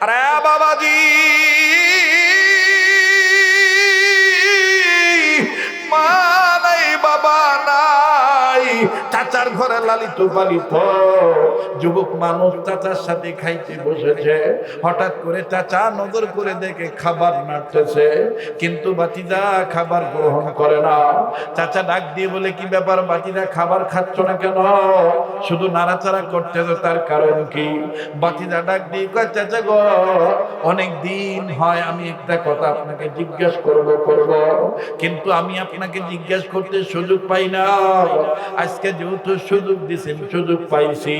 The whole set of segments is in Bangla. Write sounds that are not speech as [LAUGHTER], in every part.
আরে বাবাজি। মা নাই বাবা নাই। চাচার ঘরে লালিত পালিত। যুবক মানুষ চাচার সাথে খাইতে বসেছে, হঠাৎ করে চাচা নজর করে দেখে খাবার নাড়তেছে, কিন্তু বাতিদা খাবার গ্রহণ করে না। চাচা ডাক দিয়ে বলে, কি ব্যাপার বাতিদা, খাবার খাচ্ছ না কেন? শুধু নাড়াচাড়া করতেছে, তার কারণ কি? বাতিদা ডাক দিয়ে কয়, চাচা গো, অনেক দিন হয় আমি একটা কথা আপনাকে জিজ্ঞেস করব করব। কিন্তু আমি আপনাকে জিজ্ঞেস করতে সুযোগ পাই না আজকে যেহেতু সুযোগ দিছেন, সুযোগ পাইছি।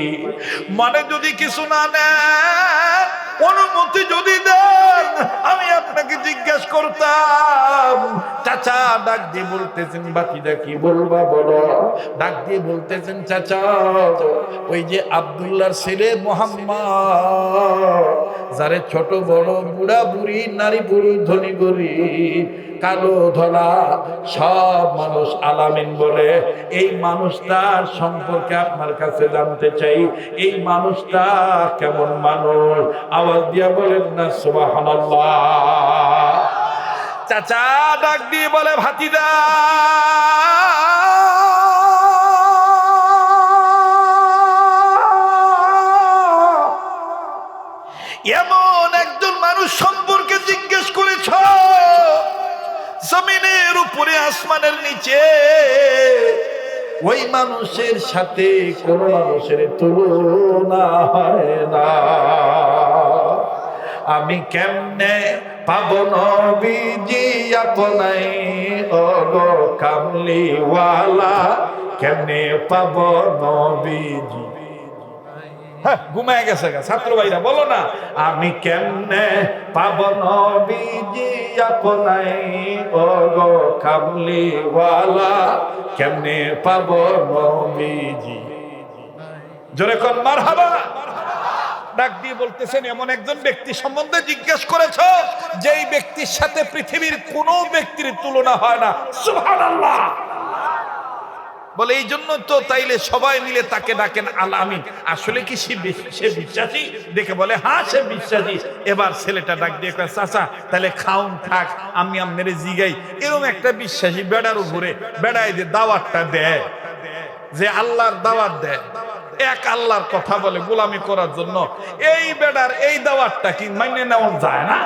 মানে যদি কিছু না নেন অনুমতি যদি দেন, আমি আপনাকে জিজ্ঞেস করতাম, চাচা, ডাক দিয়ে বলতেছেন বাকিটা কি বলবা বলো। ডাক দিয়ে বলতেছেন, চাচা, ওই যে আব্দুল্লাহর ছেলে মোহাম্মদ যারে ছোট বড় বুড়া বুড়ি, নারী বুড়ি, ধনী গরিব কালো ধলা, সব মানুষ আলামিন বলে, এই মানুষটার সম্পর্কে আপনার কাছে জানতে চাই, এই মানুষটা কেমন মানুষ? আওয়াজ দিয়া বলেন না, সুবহানাল্লাহ। চাচা ডাক দিয়ে বলে ভাতিদা এমন একজন মানুষ সম্পর্কে জিজ্ঞেস করেছ? জমিনের উপরে, আসমানের নিচে। ওই মানুষের সাথে কোন মানুষের তুলনা হয় না। আমি কেমনে পাব নবীজি আপনাই? ওগো কামলিওয়ালা, কেমনে পাব নবীজি? হ্যাঁ ঘুমায় গেছে ছাত্র ভাইরা, বলো না। আমি কেমনে পাব নবীজি আপনাই ও গো কামলিওয়ালা কেমনে পাব নবীজি? জোরে কোন, মারহাবা। ডাক দিয়ে বলতেছেন, এমন একজন ব্যক্তি সম্বন্ধে জিজ্ঞেস করেছ? যেই ব্যক্তির সাথে পৃথিবীর কোন ব্যক্তির তুলনা হয় না। সুবহানাল্লাহ। বলে, এই জন্য তো তাইলে সবাই মিলে তাকে ডাকেন আল আমিন। আসলে কি সে বিশ্বাসী? দেখে বলে হ্যাঁ সে বিশ্বাসী। এবার ছেলেটা ডাক দিয়ে চাচা তাহলে খাউন থাক, আমি আপনার জিগাই। এরকম একটা বিশ্বাসী বেড়ার উপরে বেড়ায় যে দাওয়াতটা দেয়, যে আল্লাহর দাওয়াত দেয়। এক আল্লাহর কথা বলে গোলামি করার জন্য। এই বেড়ার এই দাওয়াতটা কি মাইনে নেওয়া যায় না?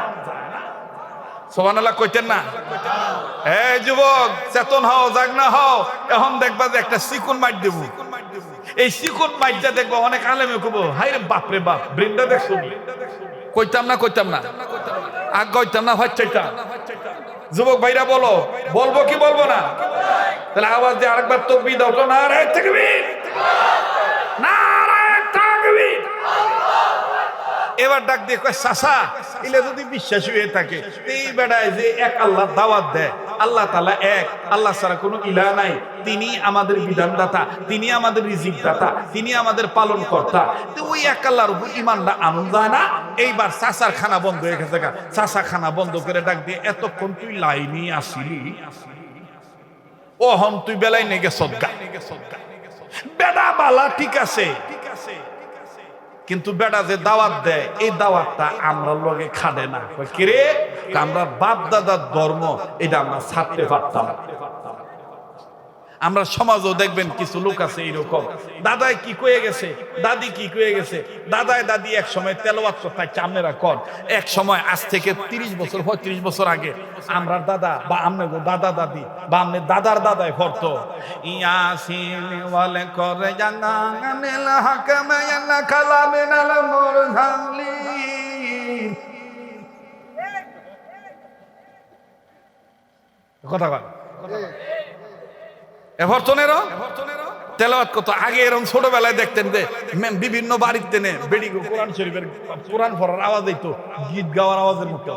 সোমান আল্লাহ কইতেন না? এই যুবক, চেতন হও জাগ না হও, এখন দেখবা যে একটা সিকুন মাইট দেব। এই সিকুন মাইটটা দেখব অনেক আলেমে কব হাই রে বাপ রে বাপ বৃন্দা দেখছ কইতাম না কইতাম না। আগ কইতাম না হচ্ছাইতাম যুবক ভাইরা বলো, বলব কি বলব না? তাহলে আওয়াজ দিয়ে আরেকবার তকবি দাও তো না রে তাকবীর! না রে তাকবীর! এবার ডাক দিয়ে কয় চাষা এলে যদি বিশ্বাসী হয়ে থাকে এই বেড়ায় যে এক আল্লাহ দাওয়াত দেয়, আল্লাহ তালা এক, আল্লাহ ছাড়া কোনো ইলা নাই। তিনি আমাদের বিধানদাতা, তিনি আমাদের রিজিক দাতা তিনি আমাদের পালন কর্তা তো ওই এক আল্লাহর উপর ইমানটা আনন্দ হয় না? এইবার চাষার খানা বন্ধ হয়ে গেছে চাষা খানা বন্ধ করে ডাক দিয়ে, এতক্ষণ তুই লাইনি আসিলি? ও হন তুই বেলায় নেগে সদ্গা বেড়া বালা, ঠিক আছে। কিন্তু বেটা যে দাওয়াত দেয়, এই দাওয়াতটা আমরা লগে খাদে না। কিরে? আমরা বাপ দাদার ধর্ম, এটা আমরা ছাড়তে পারতাম আমরা সমাজও দেখবেন কিছু লোক আছে এইরকম। দাদাই কি কয়ে গেছে? দাদি কি কয়ে গেছে? দাদায় দাদি এক সময় তেলাওয়াত করতে চামনেরা কর এক সময় আজ থেকে তিরিশ বছর, পঁয়ত্রিশ বছর আগে আমরা দাদা বা আমরা দাদা দাদি বা আমনে দাদার দাদাই ভরতো ইয়াসিন করে কথা এভরতনের তেলাওয়াত আগে এরকম ছোটবেলায় দেখতেন যে মে- বিভিন্ন বাড়িতে নে বেড়ি কোরআন শরীফের কোরআন পড়ার আওয়াজ হইতো গীত গাওয়ার আওয়াজের মতো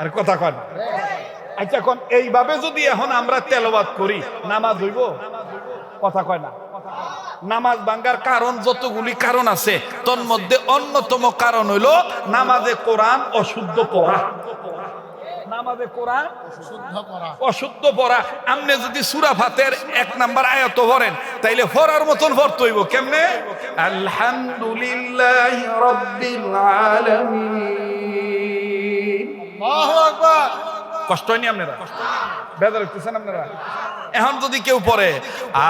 আর কথা কন। আচ্ছা কোন এইভাবে যদি এখন আমরা তেলাওয়াত করি নামাজ হইব? কথা কয় না। নামাজ ভাঙ্গার কারণ যতগুলি কারণ আছে তোর মধ্যে অন্যতম কারণ হইল নামাজে কোরআন অশুদ্ধ পড়া। নামাজে কোরআন অশুদ্ধ পড়া। আপনি যদি সুরা ফাতের এক নাম্বার আয়ত পড়েন তাইলে পড়ার মতন পড়তে হইব। কেমনে? আলহামদুলিল্লাহ রব্বিল আলামিন। কষ্ট হয়নি আপনারা? বেদার হইতেছেন আপনারা? এখন যদি কেউ পড়ে,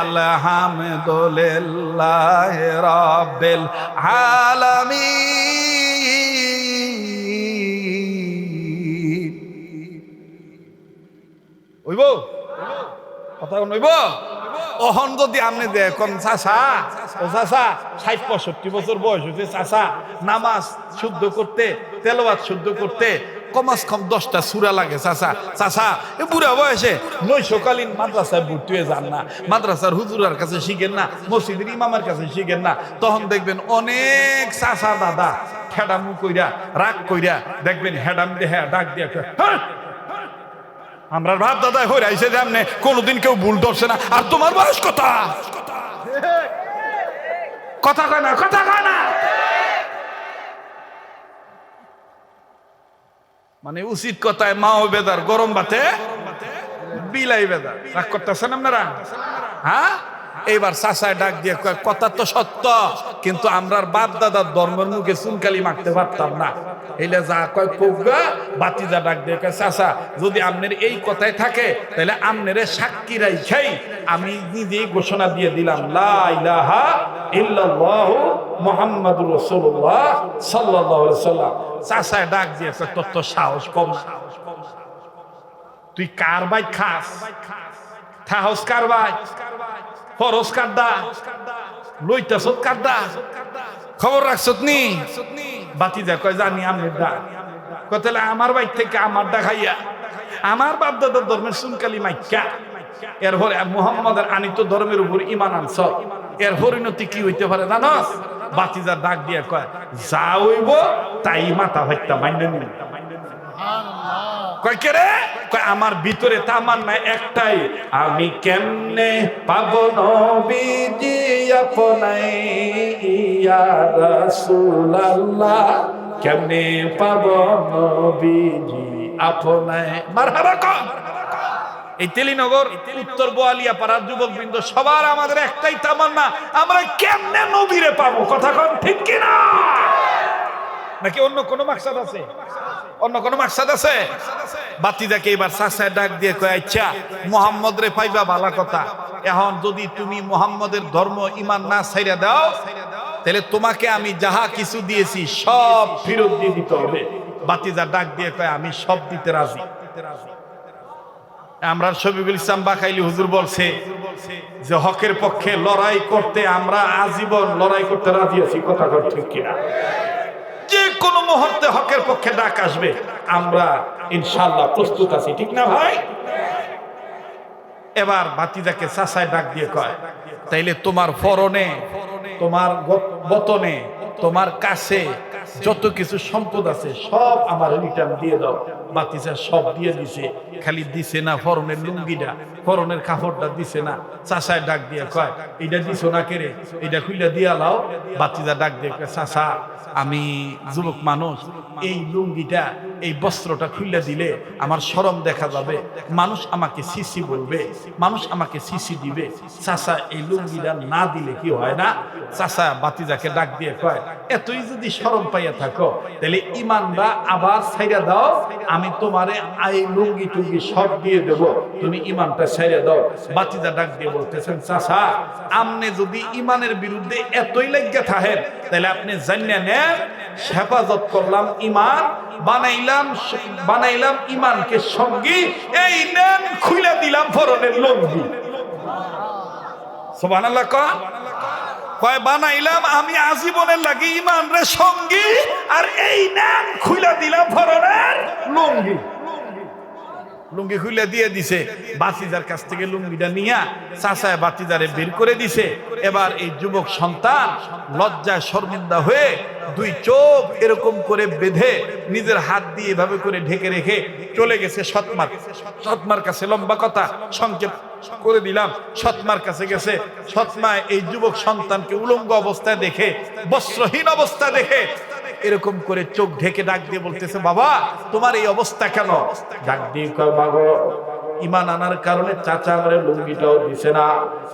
আলহামদুলিল্লাহ রাব্বিল আলামিন। হইব? কথা নইব অহন যদি আপনি দেখুন চাষা ও চাষা ষাট পঁয়ষট্টি বছর বয়স হয়েছে চাষা নামাজ শুদ্ধ করতে তেলবাদ শুদ্ধ করতে কমাস কম দশটা সুরা লাগে চাষা চাষা এ বুড়া বয়সে নৈশকালীন মাদ্রাসায় ভর্তি হয়ে যান না মাদ্রাসার হুজুরার কাছে শিখেন না মসজিদের ইমামের কাছে শিখেন না। তখন দেখবেন অনেক চাষা দাদা হেডামু কইরা রাগ কইরা দেখবেন হেডাম দেহে ডাক দিয়া "হ্যাঁ, আমরার ভাব দাদা হয়ে আইসে যে কোনোদিন কেউ ভুল ধরছে না। আর তোমার বয়স কথা কথা কয় না, কথা কয় না। মানে উচিত কথায় মাও বেদার গরম বাতে, বিলাই বেদার। রাগ করতেছেন আপনারা? হ্যাঁ? এইবার চাষায় ডাক দিয়ে কথা তো সত্য, কিন্তু আমরার বাপ দাদার ধর্মের মুখে চুনকালি মাখতে পারতাম না। এলে যা কয়, কৌগা? বাতি যা ডাক দিয়ে কয় চাষা যদি আমনের এই কথাই থাকে, তাহলে আমনেরে সাক্ষী রাইখাই আমি নিজেই ঘোষণা দিয়ে দিলাম, লা ইলাহা ইল্লাল্লাহু মুহাম্মাদুর রাসূলুল্লাহ সাল্লাল্লাহু আলাইহি সাল্লাম। চাষায় ডাক দিয়ে কয়, তোর তো সাহস কম না। তুই কার বাই খাস? খাস সাহস কার বাই ফরস কাদ্দা, লইতাছ কাদ্দা। খবর রাখছত নি? বাতি যা কয়, জানি আমি দা। আমার বাইক থেকে আমার দেখাইয়া আমার বাপ দাদার ধর্মের সুনকালি মাইকা। এরপরে মোহাম্মদের আনিত ধর্মের উপর ইমান আনছ। এর পরিণতি কি হইতে পারে জানস বাতিজার ডাক দিয়ে কয়, যা হইব, তাই মাথা নিন সুবহানাল্লাহ। রে? কয়, আমার ভিতরে তামান্না একটাই, আমি কেমনে পাব নবীজি আপনাই? কেমনে পাব নবীজি উত্তর সবার আমাদের একটাই তামান্না, আমরা কেমনে ঠিক কিনা? নাকি অন্য কোনো মাকসাদ আছে? অন্য কোনো মাকসাদ আছে? বাতিদাকে এবার চাষায় ডাক দিয়ে কয় আচ্ছা মোহাম্মদ রে পাইবা ভালা কথা। এখন যদি তুমি মোহাম্মদের ধর্ম ইমান না ছাইরা দাও, তাহলে তোমাকে আমি যাহা কিছু দিয়েছি সব ফেরত দিয়ে দিতে হবে। বাতিজা ডাক দিয়ে কয়, আমি সব দিতে রাজি। আমরা শফিকুল ইসলাম বাকাইলি হুজুর বলছে যে, হকের পক্ষে লড়াই করতে আমরা আজীবন লড়াই করতে রাজি আছি। কথা ঠিক কিনা? কোনো মুহূর্তে হকের পক্ষে ডাক আসবে। আমরা ইনশাল্লাহ প্রস্তুত আছি, ঠিক না ভাই? এবার বাতিদাকে চাষায় ডাক দিয়ে কয়, তাইলে তোমার ফরনে তোমার বতনে, তোমার কাছে যত কিছু সম্পদ আছে সব আমার রিটার্ন দিয়ে দাও। বাতিজা সব দিয়ে দিছে। খালি দিছে না ফরনের লুঙ্গিটা ফরনের কাপড়টা দিছে না। চাষায় ডাক দিয়ে কয় এটা দিছো না কেরে এটা খুইলা দিয়া লাও। বাতিজা ডাক দিয়ে কয় চাষা আমি যুবক মানুষ, এই লুঙ্গিটা, এই বস্ত্রটা খুলে দিলে আমার শরম দেখা যাবে। মানুষ আমাকে সিসি বলবে, মানুষ আমাকে সিসি দিবে। চাষা এই লুঙ্গিটা না দিলে কি হয় না? চাষা বাতিজাকে ডাক দিয়ে কয়, এতই যদি শরম পাইয়া থাকো, তাহলে ইমানরা আবার ছাইরা দাও আমি তোমারে আই লুঙ্গি টুঙ্গি সব দিয়ে দেব। তুমি ইমানটা ছেড়ে দাও। বাতিজা ডাক দিয়ে বলতেছেন চাষা আমনে যদি ইমানের বিরুদ্ধে এতই লাগিয়া থাকেন, তাহলে আপনি জানিয়ে নেন, হেফাজত করলাম ইমান, বানাইলাম বানাইলাম ইমানকে সঙ্গী, এই নেন খুলে দিলাম ফরনের লঙ্গি। সুবহানাল্লাহ কয় কয়, বানাইলাম আমি আজীবনের লাগি ইমান রে সঙ্গী, আর এই নেন খুলে দিলাম ফরনের লঙ্গি। লুঙ্গি খুলে দিয়ে দিছে বাতিজার কাছ থেকে লুঙ্গিটা নিয়া চাচায় বাতিজারে বের করে দিছে। এবার এই যুবক সন্তান লজ্জায় শর্মিন্দা হয়ে দুই চোখ এরকম করে বেঁধে নিজের হাত দিয়ে এভাবে করে ঢেকে রেখে চলে গেছে সৎমার। সৎমার কাছে লম্বা কথা, সংক্ষেপ করে দিলাম। সৎমার কাছে গেছে। সৎমা এই যুবক সন্তানকে উলঙ্গ অবস্থায় দেখে, বস্ত্রহীন অবস্থা দেখে এরকম করে চোখ ঢেকে ডাক দিয়ে বলতেছে, বাবা, তোমার এই অবস্থা কেন? ডাক দিয়ে ইমান আনার কারণে চাচা আমার লুঙ্গিটাও দিছে না।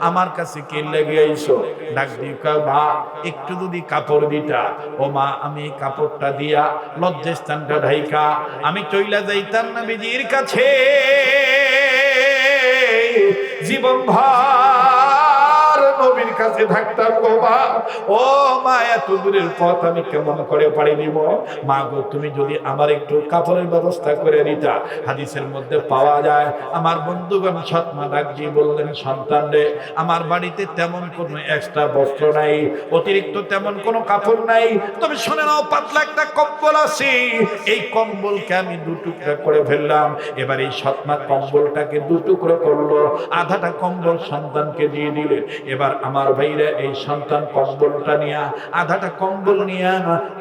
আমার কাছে কে লেগে আইসো ডাক দিয়ে মা, একটু যদি কাপড় দিটা ও মা, আমি কাপড়টা দিয়া লজ্জাস্থানটা ঢাইকা। আমি চইলা যাইতাম না বিজির কাছে। জীবন ভার। নবীর কাছে থাকতাম গো মা ও মা, এত দূরের পথ আমি কেমন করে পাড়ি দিব? মা গো, তুমি যদি আমার একটু কাপড়ের ব্যবস্থা করে দিতা, হাদিসের মধ্যে পাওয়া যায়। আমার বন্ধুগণ সৎমা ডাক দিয়ে বললেন, সন্তান রে, আমার বাড়িতে তেমন কোনো এক্সট্রা বস্ত্র নাই, অতিরিক্ত তেমন কোনো কাপড় নাই। তবে শুনে নাও, পাতলা একটা কম্বল আছে। এই কম্বলকে আমি দু টুকরা করে ফেললাম। এবার এই সৎমা কম্বলটাকে দু টুকরো করল, আধাটা কম্বল সন্তানকে দিয়ে দিলেন। এবার আমার ভাইরা এই সন্তান কম্বলটা নিয়ে, আধাটা কম্বল নিয়ে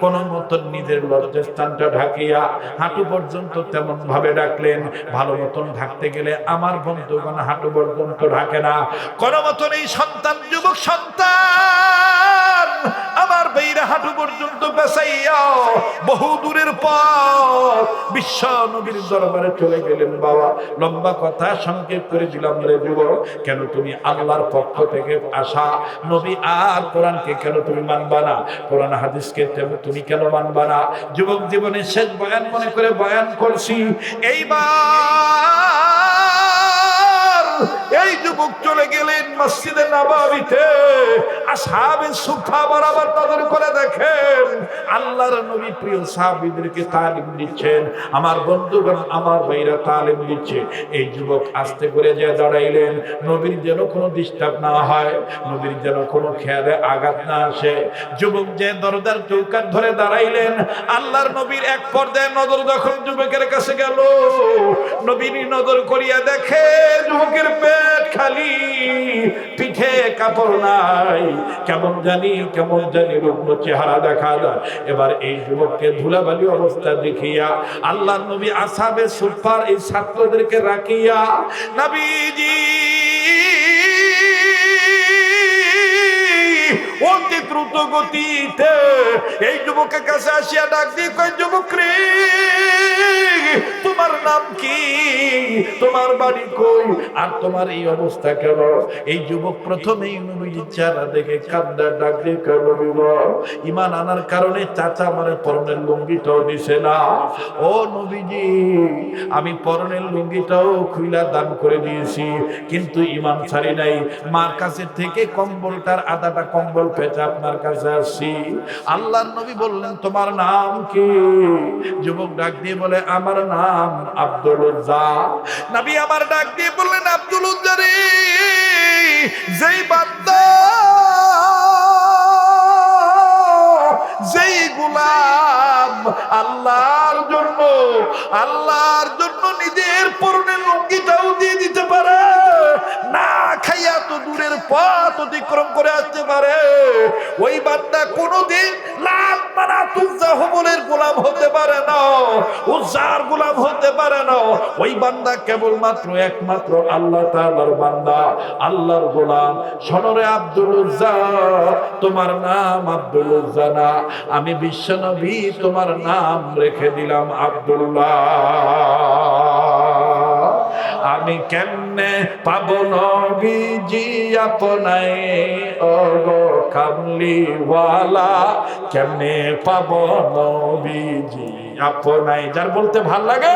কোন মতন নিজের লজ্জাস্থানটা ঢাকিয়া হাঁটু পর্যন্ত তেমন ভাবে ডাকলেন। ভালো মতন ঢাকতে গেলে আমার বন্ধুগণ হাঁটু পর্যন্ত ঢাকে না। কোন মতন এই সন্তান, যুবক সন্তান! পর্যন্ত বহু দূরের বিশ্ব নবীর দরবারে চলে গেলেন বাবা। লম্বা কথা, সংক্ষেপ করে দিলাম রে যুবক। কেন তুমি আল্লাহর পক্ষ থেকে আসা? নবী আর কোরআনকে কেন তুমি মানবা না? কোরআন হাদিসকে তুমি কেন মানবা না? যুবক জীবনে শেষ বয়ান মনে করে বয়ান করছি। এইবার এই যুবক চলে গেলেন মসজিদে নবাবিতে। আসহাবে সুফা বরাবর তাদের করে দেখেন আল্লাহর নবী প্রিয় সাহাবীদেরকে তালিম দিচ্ছেন। আমার বন্ধুগণ, আমার ভাইরা তালিম দিচ্ছে। এই যুবক আস্তে করে যে দাঁড়াইলেন, নবীর যেন কোনো ডিস্টার্ব না হয়, নবীর যেন কোনো খেয়ালে আঘাত না আসে। যুবক যে দরজার চৌকাট ধরে দাঁড়াইলেন, আল্লাহর নবীর এক পর্যায়ে নজর যখন যুবকের কাছে গেল নবীর নজর করিয়া দেখে যুবকের পেট খালি, পিঠে কাপড় নাই। কেমন জানি কেমন জানি রুগ্ন চেহারা দেখা যায়। এবার এই যুবককে ধুলাবালি অবস্থা দেখিয়া আল্লাহ নবী আসাবে সুফার এই ছাত্রদেরকে রাখিয়া নবীজি অতি দ্রুত গতিতে এই যুবকের কাছে আসিয়া ডাক দিয়ে কয়, যুবক তোমার নাম কি? তোমার বাড়ি কই? আর তোমার এই অবস্থা কেন? এই যুবক প্রথমেই নবীজির চেহারা দেখে কান্দার ডাক দিয়ে কয়, নবী ইমান আনার কারণে চাচা আমার পরনের লুঙ্গিটাও দিছে না। ও নবীজি, আমি পরনের লুঙ্গিটাও খুইলা দান করে দিয়েছি, কিন্তু ইমান ছাড়ি নাই। মার কাছে থেকে কম্বলটার আদাটা কম্বল পেতে আপনার কাছে আসছি আল্লাহর নবী বললেন, তোমার নাম কি? যুবক ডাক দিয়ে বলে, আমার নাম আব্দুল নবী আমার ডাক দিয়ে বললেন, আব্দুল উজ্জা রে, যেই বান্দা, যেই গোলাম, আল্লাহর জন্য আল্লাহর জন্য নিজের পরনে লুঙ্গিটাও দিয়ে দিতে পারে। না খাইয়া তো দূরের পথ অতিক্রম করে আসতে পারে। ওই বান্দা কোনোদিন লাভ মানা তুজা হবলের গোলাম হতে পারে না, উজ্জার গোলাম হতে পারে না। ওই বান্দা কেবলমাত্র একমাত্র আল্লাহ তাআলার বান্দা, আল্লাহর গোলাম। সনরে আব্দুল উজ্জা, তোমার নাম আব্দুল উজ্জা না। আমি বিশ্বনবী তোমার নাম রেখে দিলাম আব্দুল্লাহ। আমি কেমনে পাব নবীজি আপনাই। ওগো কামলিওয়ালা কেমনে পাব নবীজি আপনাই যার বলতে ভালো লাগে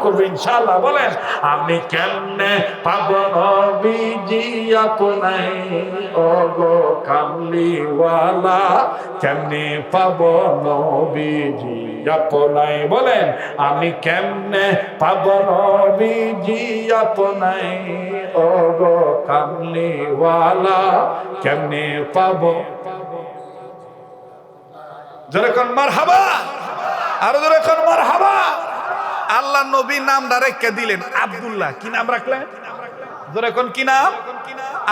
করবে, ইনশাআল্লাহ। বলেন, আমি কেমনে পাব নবীজি আপনাই? ওগো কামলিওয়ালা, কেমনে পাব নবীজি আপনাই? বলেন, আমি কেমনে পাব নবীজি আপনাই? ওগো কামলিওয়ালা, কেমনে পাব যেরকম মার হাবা আরও যেরকম মার হাবা আল্লাহ নবী নাম ডাইরেক্ট দিলেন? আবদুল্লাহ। কি নাম রাখলেন? যেরকম কি নাম?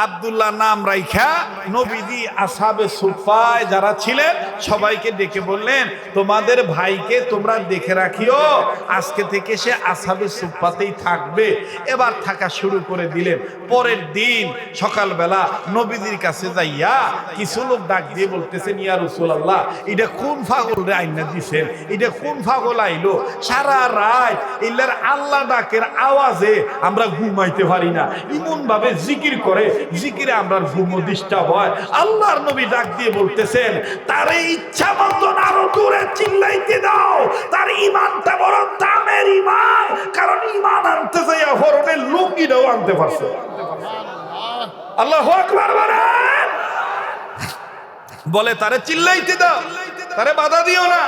আব্দুল্লাহ নাম রাইখা নবীজি আসাবে সুফায় যারা ছিলেন, সবাইকে ডেকে বললেন, তোমাদের ভাইকে তোমরা দেখে রাখিও, আজকে থেকে সে আসাবে সুফাতেই থাকবে। এবার থাকা শুরু করে দিলেন। পরের দিন সকালবেলা নবীজির কাছে যাইয়া কিছু লোক ডাক দিয়ে বলতেছেন, ইয়া রসুল্লাহ এটা কোন ফাগল রে আইনা দিছেন? এটা কোন ফাগল আইলো? সারা রাত ইল্লার আল্লাহ ডাকের আওয়াজে আমরা ঘুমাইতে পারি না। এমন ভাবে জিকির করে জিকিরে আমরা ঘুমো ডিস্টার্ব হয়। আল্লাহর নবী ডাক দিয়ে বলতেছেন, তার ইচ্ছা মতন আরও দূরে চিল্লাইতে দাও। তার ইমানটা বড় দামের ইমান কারণ ইমান আনতে যাইয়া হরণের লুঙ্গিটাও আনতে পারছে আল্লাহ আকবার বলেন। বলে, তারে চিল্লাইতে দাও। তারে বাধা দিও না।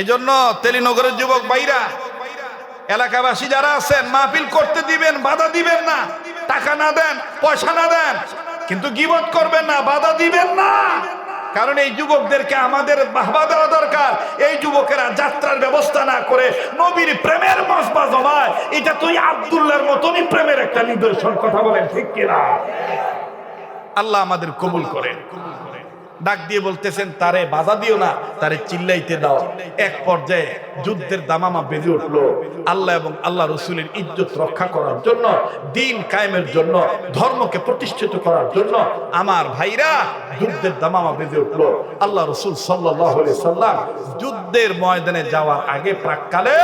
এজন্য তেলিনগরের যুবক বাইরা এলাকাবাসী যারা আছেন, মাহফিল করতে দিবেন, বাধা দিবেন না। টাকা না দেন, পয়সা না দেন, কিন্তু গিবত করবেন না, বাধা দিবেন না। কারণ এই যুবকদেরকে আমাদের বাহবা দেওয়া দরকার। এই যুবকেরা যাত্রার ব্যবস্থা না করে নবীর প্রেমের মসবা জমায়। এটা তুই আবদুল্লার মতনই প্রেমের একটা নিদর্শন, কথা বলেন ঠিক কিনা? আল্লাহ আমাদের কবুল করেন। ডাক দিয়ে বলতেছেন, তারে বাধা দিও না, তারে চিল্লাইতে দাও। এক পর্যায়ে যুদ্ধের দামামা বেজে উঠল। আল্লাহ এবং আল্লাহ রসুলের ইজ্জত রক্ষা করার জন্য, দিন কায়েমের জন্য, ধর্মকে প্রতিষ্ঠিত করার জন্য আমার ভাইরা যুদ্ধের দামামা বেজে উঠল। আল্লাহ রসুল সাল্লাহ সাল্লাম যুদ্ধের ময়দানে যাওয়ার আগে প্রাককালে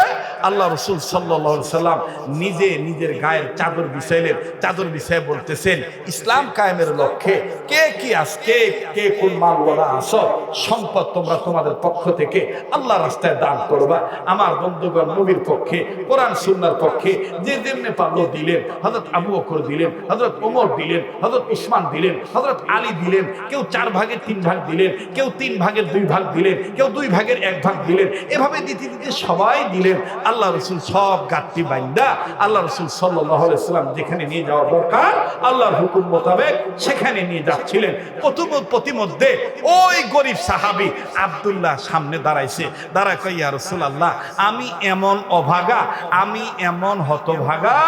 আল্লাহ রসুল সাল্লাহ সাল্লাম নিজে নিজের গায়ের চাদর বিছাইলেন। চাদর বিছাই বলতেছেন, ইসলাম কায়েমের লক্ষ্যে কে কি আজকে, কে কোন মালওয়ালা আসো সম্পদ তোমরা তোমাদের পক্ষ থেকে আল্লাহ রাস্তায় দান করবা। আমার বন্ধুগণ, নবীর পক্ষে, কোরআন, সুন্নার পক্ষে, যে যেমনি পারল দিলেন হজরত আবু বকর দিলেন হজরত ওমর দিলেন হজরত উসমান দিলেন হজরত আলী দিলেন, কেউ চার ভাগের তিন ভাগ দিলেন, কেউ তিন ভাগের দুই ভাগ দিলেন, কেউ দুই ভাগের এক ভাগ দিলেন, এভাবে দিতে দিতে সবাই দিলেন। আল্লাহ রসুল সব গাঠটি বাইন্দা, আল্লাহ রসুল সাল্লাম যেখানে নিয়ে যাওয়া দরকার, আল্লাহর হুকুম মোতাবেক সেখানে নিয়ে যাচ্ছিলেন। প্রতিমধ্যে ওই গরিব সাহাবি আব্দুল্লাহ সামনে দাঁড়াইছে। দাঁড়া কইয়া রসুল আল্লাহ আমি এমন অভাগা, আমি এমন হতভাগা,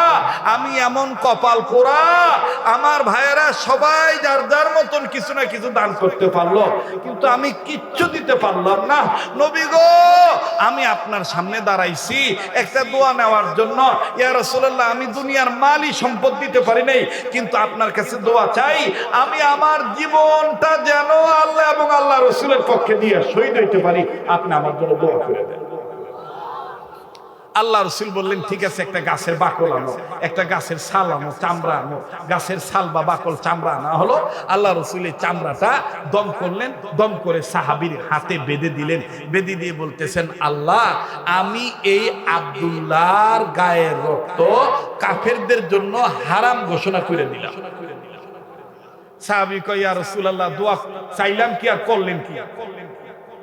আমি এমন কপাল পোড়া, আমার ভাইয়েরা সবাই যার যার মতন কিছু না কিছু দান করতে পারল, কিন্তু আমি কিচ্ছু দিতে পারলাম না। নবী গো, আমি আপনার সামনে দাঁড়াইছি, একটা দোয়া নেওয়ার জন্য। ইয়া রাসূলুল্লাহ, আমি দুনিয়ার মালই সম্পদ দিতে পারি নাই, কিন্তু আপনার কাছে দোয়া চাই, আমি আমার জীবনটা যেন আল্লাহ এবং আল্লাহ রসুলের পক্ষে দিয়ে শহীদ হইতে পারি, আপনি আমার জন্য দোয়া করে দেন। আল্লাহ রসুল বললেন, ঠিক আছে, একটা গাছের বাকল আনো, একটা গাছের ছাল আনো, চামড়া আনো, গাছের ছাল বা বাকল চামড়া আনা হলো। আল্লাহ রসুল এই চামড়াটা দম করলেন, দম করে সাহাবির হাতে বেঁধে দিলেন। বেঁধে দিয়ে বলতেছেন, আল্লাহ, আমি এই আব্দুল্লাহর গায়ের রক্ত কাফেরদের জন্য হারাম ঘোষণা করে দিলাম।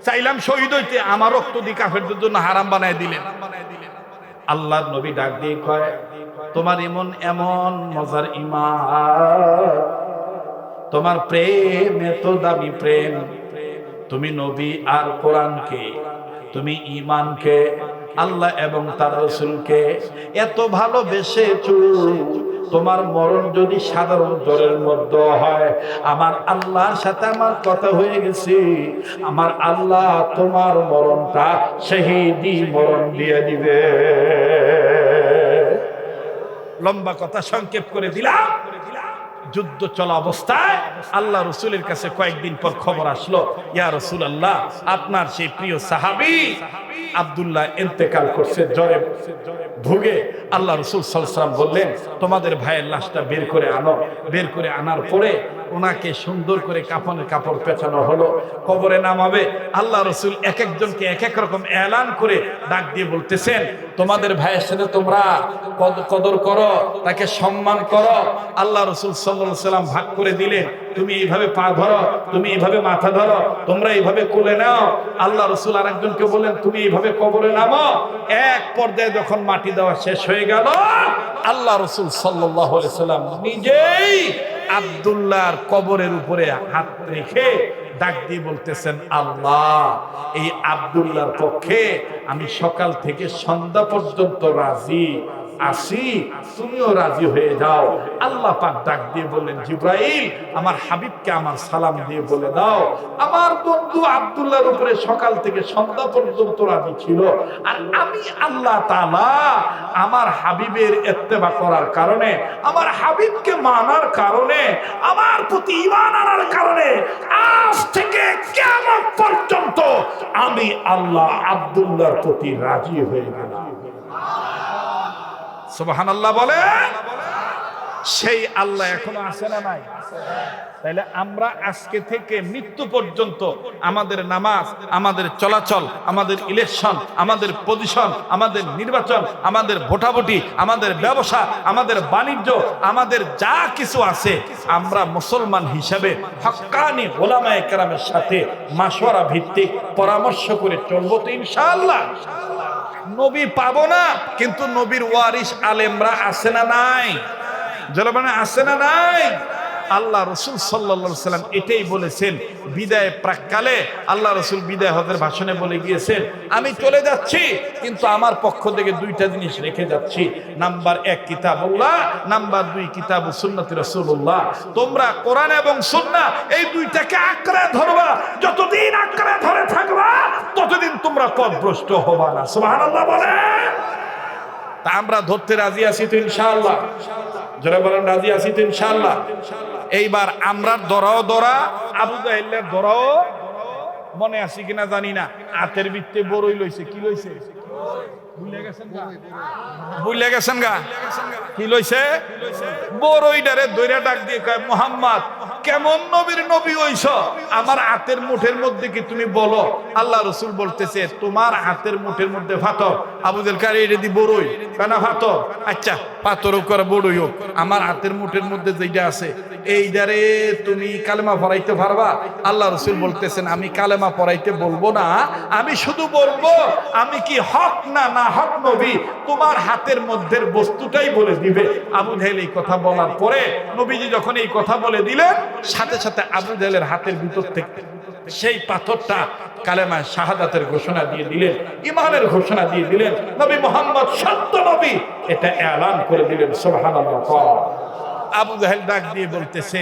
চাইলাম হারাম নবী ডাক দিয়ে কয়, তোমার এমন এমন মজার ইমান তোমার প্রেম এত দামি প্রেম। তুমি নবী আর কোরআনকে, তুমি ইমানকে আল্লাহ এবং তার রসুলকে এত ভালোবেসেছো। তোমার মরণ যদি সাধারণ জ্বরের মধ্যে হয়, আমার আল্লাহর সাথে আমার কথা হয়ে গেছে। আমার আল্লাহ তোমার মরণটা শহীদি মরণ দিয়ে দিবে। লম্বা কথা সংক্ষেপ করে দিলাম। যুদ্ধ চলা অবস্থায় আল্লাহ রসুলের কাছে কয়েকদিন পর খবর আসলো, ইয়া রসুল আল্লাহ আপনার সেই প্রিয় সাহাবি আবদুল্লাহ ইন্তেকাল করছে জ্বরে ভুগে। আল্লাহ রসুল সাল্লাম বললেন, তোমাদের ভাইয়ের লাশটা বের করে আনো। বের করে আনার পরে ওনাকে সুন্দর করে কাপড়ের কাপড় পেঁচানো হলো। কবরে নামাবে। আল্লাহ রসুল এক একজনকে এক এক রকম এলান করে ডাক দিয়ে বলতেছেন, তোমাদের ভাইয়ের সাথে তোমরা কদ- কদর করো, তাকে সম্মান করো। আল্লাহ রসুল সাল্লাহ সাল্লাম ভাগ করে দিলেন, তুমি এইভাবে পা ধরো, তুমি এইভাবে মাথা ধরো, তোমরা এইভাবে কোলে নাও। আল্লাহ রসুল আরেকজনকে বললেন, তুমি এইভাবে কবরে নামো। এক পর্যায়ে যখন মাটি দেওয়া শেষ হয়ে গেল, আল্লাহ রসুল সাল্লাহ সাল্লাম নিজেই আবদুল্লাহর কবরের উপরে হাত রেখে ডাক দিয়ে বলতেছেন, আল্লাহ, এই আবদুল্লাহর পক্ষে আমি সকাল থেকে সন্ধ্যা পর্যন্ত রাজি। আসি, তুমিও রাজি হয়ে যাও। আল্লাহ পাক ডাক দিয়ে বললেন, জিব্রাইল, আমার হাবিবকে আমার সালাম দিয়ে বলে দাও। আমার বন্ধু আব্দুল্লাহর উপরে সকাল থেকে সন্ধ্যা পর্যন্ত রাজি ছিল। আর আমি আল্লাহ তাআলা আমার হাবিবের ইত্তেবা করার কারণে, আমার হাবিবকে মানার কারণে, আমার প্রতি ঈমান আনার কারণে আজ থেকে কিয়ামত পর্যন্ত আমি আল্লাহ আব্দুল্লাহর প্রতি রাজি হয়ে গেলাম সুবহানাল্লাহ বলে। সেই আল্লাহ এখনও আছে না নাই? তাইলে আমরা আজকে থেকে মৃত্যু পর্যন্ত আমাদের নামাজ, আমাদের চলাচল, আমাদের ইলেকশন আমাদের পজিশন আমাদের নির্বাচন, আমাদের ভোটাভুটি, আমাদের ব্যবসা, আমাদের বাণিজ্য, আমাদের যা কিছু আছে, আমরা মুসলমান হিসাবে হক্কানি ওলামায়ে কেরামের সাথে মাসওয়ারা ভিত্তিক পরামর্শ করে চলবো তো ইনশাআল্লাহ। নবী পাবো না কিন্তু নবীর ওয়ারিস আলেমরা আছে না নাই? জলবানে আছে না নাই? আল্লাহ রসুল সাল্লা সাল্লাম এটাই বলেছেন, বিদায় প্রাককালে আল্লাহ রসুল বিদায় হজের ভাষণে বলে গিয়েছেন, আমি চলে যাচ্ছি, কিন্তু আমার পক্ষ থেকে দুইটা জিনিস রেখে যাচ্ছি। নাম্বার এক কিতাব কিতাবুল্লাহ, নাম্বার দুই, কিতাব সুন্নতি রসুল্লাহ তোমরা কোরআন এবং সুন্না এই দুইটাকে আঁকড়ে ধরবা, যতদিন আঁকড়ে ধরে থাকবা, ততদিন তোমরা পথভ্রষ্ট হবা না। সুবহানাল্লাহ বলে তা আমরা ধরতে রাজি আছি তো ইনশাআল্লাহ। যারা বলেন, রাজি আছি তো ইনশাআল্লাহ। এইবার আমরা দরাও দরা, আবু জাহিল্লের দরাও মনে আছি কিনা জানি না। হাতের বৃত্তে বড়ই লইছে, কি লইছে? ভুলে গেছেন গা? কি লইছে? বড়ইডারে দইরা ডাক দিয়ে কয়, মোহাম্মদ, কেমন নবীর নবী হইছ? আমার হাতের মুঠের মধ্যে কি তুমি বলো? আল্লাহ রসুল বলতেছে, তোমার হাতের মুঠের মধ্যে ফাতর আবুদের কারি, এটা দি বড়ই। কেনা ফাতর আচ্ছা পাথর করে বড়ই হোক, আমার হাতের মুঠের মধ্যে যেটা আছে এইটারে তুমি কালেমা পড়াইতে পারবা? আল্লাহ রসুল বলতেছেন, আমি কালেমা পড়াইতে বলব না, আমি শুধু বলব, আমি কি হক না না হক নবী? তোমার হাতের মধ্যে বস্তুটাই বলে দিবে। আবু জাহেল এই কথা বলার পরে নবীজি যখন এই কথা বলে দিলেন, সাথে সাথে আবু জাহেলের হাতের ভিতর থেকে সেই পাথরটা কালেমায় শাহাদাতের ঘোষণা দিয়ে দিলেন ইমানের ঘোষণা দিয়ে দিলেন। নবী মোহাম্মদ সত্য নবী, এটা এলান করে দিলেন, সুবহানাল্লাহ। আবু জাহেল ডাক দিয়ে বলতেছে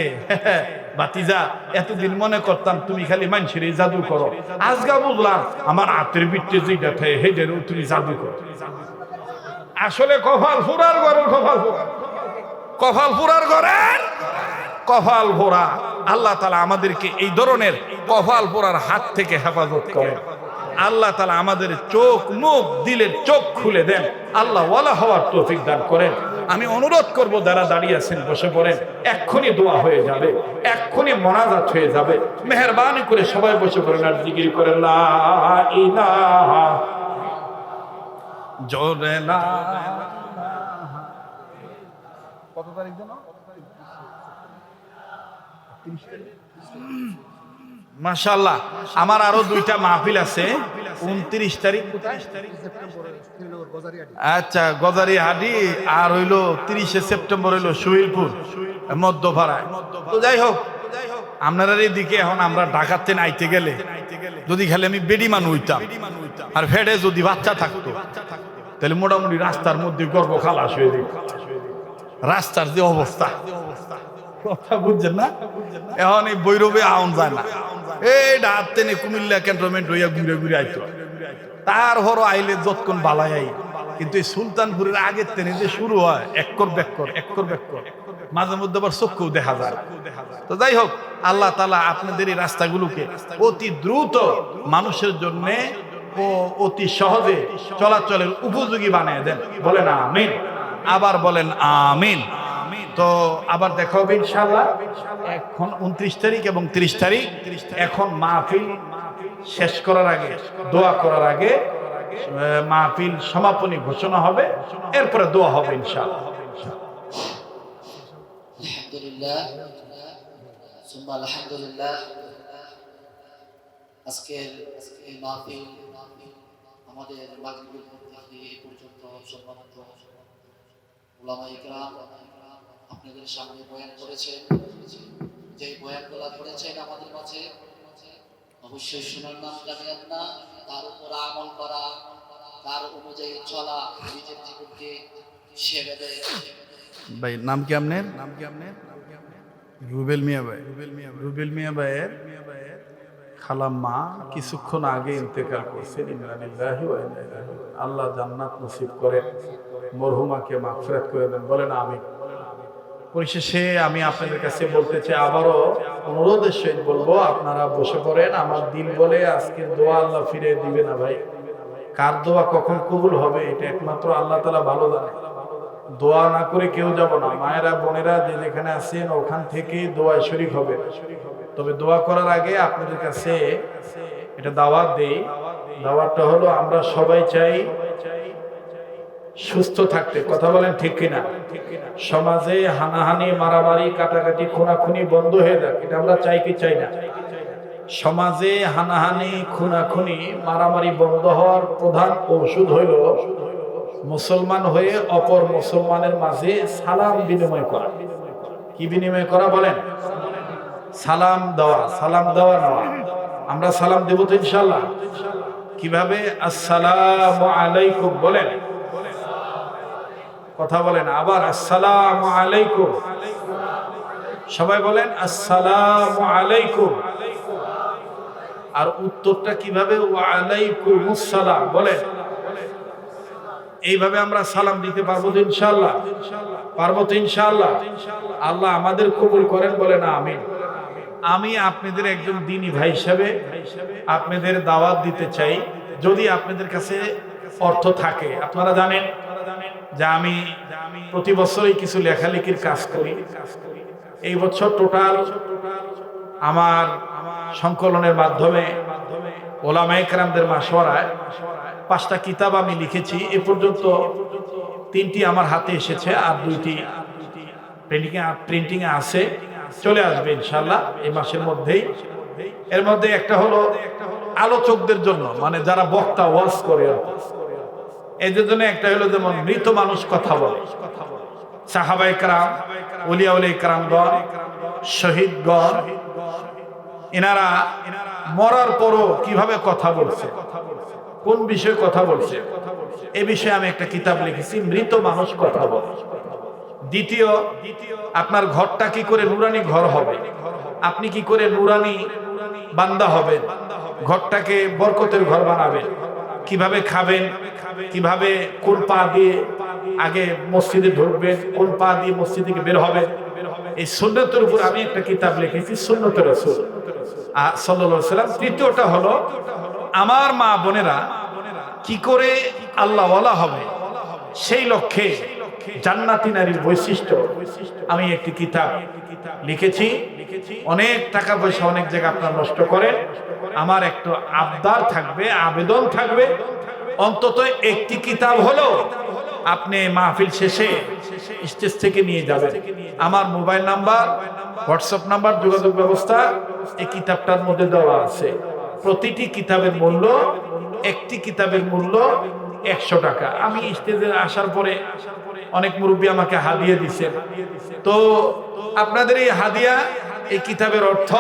[LAUGHS] বাতিজা এতদিন মনে করতাম তুমি খালি মানুষের জাদু করো। আজগা বুঝলাম, আমার হাতের বিট্টে যেটা থাকে হেডেরও তুমি জাদু করো। আসলে কপাল ফুরার ঘরের কপাল ফুরা কপাল ফুরার ঘরের কপাল ভোরা। আল্লাহ তালা আমাদেরকে এই ধরনের কপাল ভোরার হাত থেকে হেফাজত করেন। আল্লাহ তালা আমাদের চোখ, মুখ, দিলের চোখ খুলে দেন। আল্লাহ ওয়ালা হওয়ার তৌফিক দান করেন। আমি অনুরোধ করব, যারা দাঁড়িয়ে আছেন, বসে পড়েন। এক্ষুনি দোয়া হয়ে যাবে। এক্ষুনি মনাজাত হয়ে যাবে। মেহরবানি করে সবাই বসে পড়েন আর ইলাহা জোরে কত তারিখ জানো মাশাল্লাহ আমার আরও দুইটা মাহফিল আছে। উনত্রিশ তারিখ। আচ্ছা গজারি হাডি আর হইল তিরিশে সেপ্টেম্বর হইল সুহিলপুর, মধ্যপাড়ায়। তো যাই হোক, আপনার এদিকে এখন আমরা ডাকাতে আইতে গেলে, যদি খেলে আমি বেডি বেডিমান হইতাম, আর ফেডে যদি বাচ্চা থাকতো, তাহলে মোটামুটি রাস্তার মধ্যে গর্ব খালাস হয়ে যেত। রাস্তার যে অবস্থা। কথা তার হরো আইলে যতক্ষণ বালাই কিন্তু এই সুলতানপুরের আগের টেনে যে শুরু হয়, এক্কর ব্যাক্কর এক্কর ব্যাক্কর মাঝে মধ্যে আবার চক্ষু দেখা যায়। তো যাই হোক, আল্লাহ তালা আপনাদের এই রাস্তাগুলোকে অতি দ্রুত মানুষের জন্য ও অতি সহজে চলাচলের উপযোগী বানিয়ে দেন। বলেন আমিন। আবার বলেন আমিন। তো আবার দেখা হবে ইনশাল্লাহ এখন উনত্রিশ তারিখ এবং তিরিশ তারিখ। এখন মাহফিল শেষ করার আগে, দোয়া করার আগে মাহফিল সমাপনী ঘোষণা হবে। এরপরে দোয়া হবে ইনশাল্লাহ আমাদের মাগরিবের মধ্যে পর্যন্ত সম্মানিত ওলামা ইকরাম আপনাদের সামনে বয়ান করেছেন যে বয়ানগুলো করেছেন আমাদের মাঝে, অবশ্যই শোনার নাম জানেন না। তার উপর আমল করা, তার অনুযায়ী চলা, নিজের জীবনকে ছেড়ে দেয়। ভাই, নাম কি আপনার? নাম কি আপনার রুবেল মিয়া ভাই। রুবেল মিয়া রুবেল মিয়া ভাইয়ের খালাম্মা কিছুক্ষণ আগে ইন্তেকাল করছেন। আল্লাহ জান্নাত নসিব করেন মরহুমাকে মাগফিরাত করে দেন। বলেন আমি পরিশেষে আমি আপনাদের কাছে বলতে চাই, আবারও অনুরোধের সহিত বলব, আপনারা বসে পড়েন, আমার দিন বলে আজকে দোয়া আল্লাহ ফিরে দিবে না ভাই। কার দোয়া কখন কবুল হবে, এটা একমাত্র আল্লাহ তালা ভালো জানে দোয়া না করে কেউ যাব না, মায়েরা, বোনেরা যে যেখানে আছেন, ওখান থেকে দোয়ায় শরীক হবে। তবে দোয়া করার আগে আপনাদের কাছে এটা দাওয়াত দেই। দাওয়াতটা হলো, আমরা সবাই চাই সুস্থ থাকতে, কথা বলেন ঠিক কিনা? সমাজে হানাহানি, মারামারি, কাটাকাটি, খুনাখুনি বন্ধ হয়ে যাক, এটা আমরা চাই কি চাই না? সমাজে হানাহানি, খুনাখুনি, মারামারি বন্ধ হওয়ার প্রধান ঔষধ হইল মুসলমান হয়ে অপর মুসলমানের মাঝে সালাম বিনিময় করা। কি বিনিময় করা বলেন? সালাম দেওয়া সালাম দেওয়া নেওয়া। আমরা সালাম দেব তো ইনশাল্লাহ কীভাবে? আসসালামু আলাইকুম বলেন। কথা বলেন, আবার আসসালাম আলাইকুম। সবাই বলেন, আসসালাম আলাইকুম। আর উত্তরটা কীভাবে ওয়ালাইকুম বলেন। এইভাবে আমরা সালাম দিতে পারব তো ইনশাল্লাহ পারব তো ইনশাল্লাহ আল্লাহ আমাদের কবুল করেন বলেন, আমিন। আমি আপনাদের একজন দিনী ভাই হিসাবে আপনাদের দাওয়াত দিতে চাই। যদি আপনাদের কাছে অর্থ থাকে, আপনারা জানেন যে আমি প্রতি বছরই কিছু লেখালেখির কাজ করি। এই বছর টোটাল আমার সংকলনের মাধ্যমে ওলামাইকরামদের মাসওয়ারায় পাঁচটা কিতাব আমি লিখেছি। এ পর্যন্ত তিনটি আমার হাতে এসেছে আর দুইটি প্রিন্টিংয়ে প্রিন্টিংয়ে আছে। চলে আসবে ইনশাল্লাহ এই মাসের মধ্যেই। এর মধ্যে একটা হলো আলোচকদের জন্য মানে যারা বক্তা ওয়াজ করে এদের জন্য একটা হলো যেমন মৃত মানুষ কথা বলে। সাহাবাই কারাম এনারা মরার পরও কীভাবে কথা বলছে, কোন বিষয়ে কথা বলছে, এ বিষয়ে আমি একটা কিতাব লিখেছি, মৃত মানুষ কথা বলে। দ্বিতীয়, আপনার ঘরটা কি করে নুরানি ঘর হবে? আপনি কি করে নুরানি বান্দা হবেন? ঘরটাকে বরকতের ঘর বানাবেন? কীভাবে খাবেন? কীভাবে কোন পা দিয়ে আগে মসজিদে ঢুকবেন? কোন পা দিয়ে মসজিদ থেকে বের হবে এই সুন্নতের উপর আমি একটা কিতাব লিখেছি, সুন্নতের রসুল। সাল্লাহ সাল্লাম তৃতীয়টা হলো, আমার মা বোনেরা কি করে আল্লাহওয়ালা হবে? সেই লক্ষ্যে জান্নাতি নারীর বৈশিষ্ট্য। আমি একটি কিতাব লিখেছি। অনেক টাকা পয়সা অনেক জায়গা আপনার নষ্ট করেন। আমার একটু আবদার থাকবে, আবেদন থাকবে। অন্তত একটি কিতাব হলো, আপনি মাহফিল শেষে স্টেজ থেকে নিয়ে যাবেন। আমার মোবাইল নাম্বার, হোয়াটসঅ্যাপ নাম্বার, যোগাযোগ ব্যবস্থা, এই কিতাবটার মধ্যে দেওয়া আছে। প্রতিটি কিতাবের মূল্য, একটি কিতাবের মূল্য একশো টাকা। আমি স্টেজে আসার পরে অনেক মুরব্বী আমাকে হাদিয়া দিছেন তো আপনাদের এই হাদিয়া, এই কিতাবের অর্থ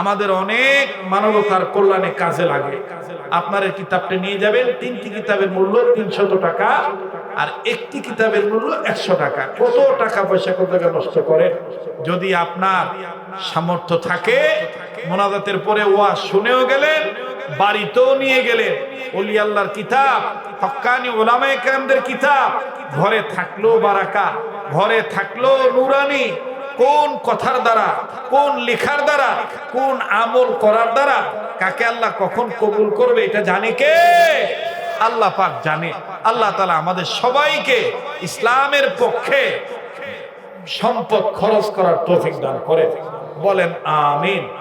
আমাদের অনেক মানবতার কল্যাণে কাজে লাগে। আপনার এই কিতাবটা নিয়ে যাবেন, তিনটি কিতাবের মূল্য তিনশত টাকা আর একটি কিতাবের মূল্য একশো টাকা। কত টাকা পয়সা কত টাকা নষ্ট করেন? যদি আপনার সামর্থ্য থাকে, মোনাজাতের পরে ওয়া শুনেও গেলেন বাড়িতেও নিয়ে গেলেন। অলি আল্লাহর কিতাব, হক্কানি ওলামা একরামদের কিতাব। ঘরে থাকল বারাকা, ঘরে থাকল নুরানি। কোন কথার দ্বারা, কোন লেখার দ্বারা, কোন আমল করার দ্বারা কাকে আল্লাহ কখন কবুল করবে এটা জানে কে? আল্লাহ পাক জানে। আল্লাহ তালা আমাদের সবাইকে ইসলামের পক্ষে সম্পদ খরচ করার তৌফিক দান করে বলেন, আমিন।